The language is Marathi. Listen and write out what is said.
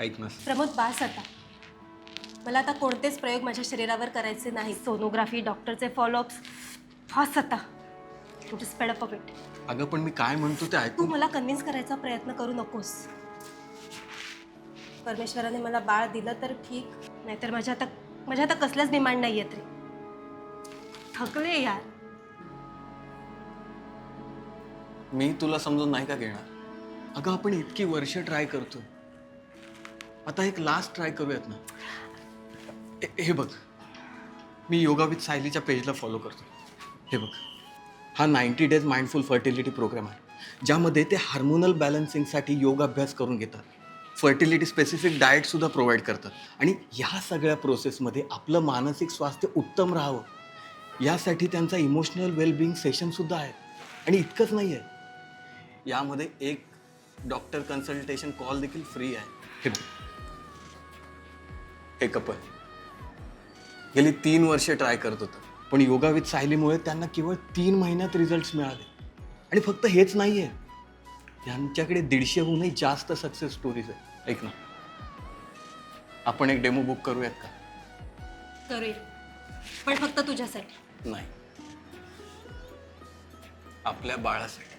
ऐक ना. प्रमोद बास आता. मला आता कोणतेच प्रयोग माझ्या शरीरावर करायचे नाही सोनोग्राफी डॉक्टरचे फॉलोअप्स फास आता. स्पेडअप अ बिट अगं पण मी काय म्हणतो ते तू ऐकून मला कन्व्हिन्स करायचा प्रयत्न करू नकोस. परमेश्वराने मला बाळ दिलं तर ठीक नाहीतर माझ्या आता माझ्या आता कसल्याच डिमांड नाही आहेत रे थकले यार. मी तुला समजून नाही का घेणार? अगं आपण इतकी वर्ष ट्राय करतो आता एक लास्ट ट्राय करूयात ना. हे- हे बघ. मी योगा विथ सायलीच्या पेजला फॉलो करतो हे बघ. हा ninety days mindful fertility programme आहे. ज्यामध्ये ते हार्मोनल बॅलन्सिंगसाठी योग अभ्यास करून घेतात. फर्टिलिटी स्पेसिफिक डाएटसुद्धा प्रोव्हाइड करतात. आणि ह्या सगळ्या प्रोसेसमध्ये आपलं मानसिक स्वास्थ्य उत्तम राहावं. यासाठी त्यांचा इमोशनल वेलबिंग सेशनसुद्धा आहे. आणि इतकंच नाही आहे यामध्ये एक डॉक्टर कन्सल्टेशन कॉल देखील फ्री आहे. हे बघ. हे कपल गेली तीन वर्ष ट्राय करत होतं. पण योगा विथ सायलीमुळे त्यांना केवळ तीन महिन्यात रिझल्ट मिळाले. आणि फक्त हेच नाही आहे यांच्याकडे दीडशेहूनही जास्त सक्सेस स्टोरीज आहेत. ऐक ना. आपण एक डेमो बुक करूयात का? करूया. पण फक्त तुझ्यासाठी. नाही. आपल्या बाळासाठी.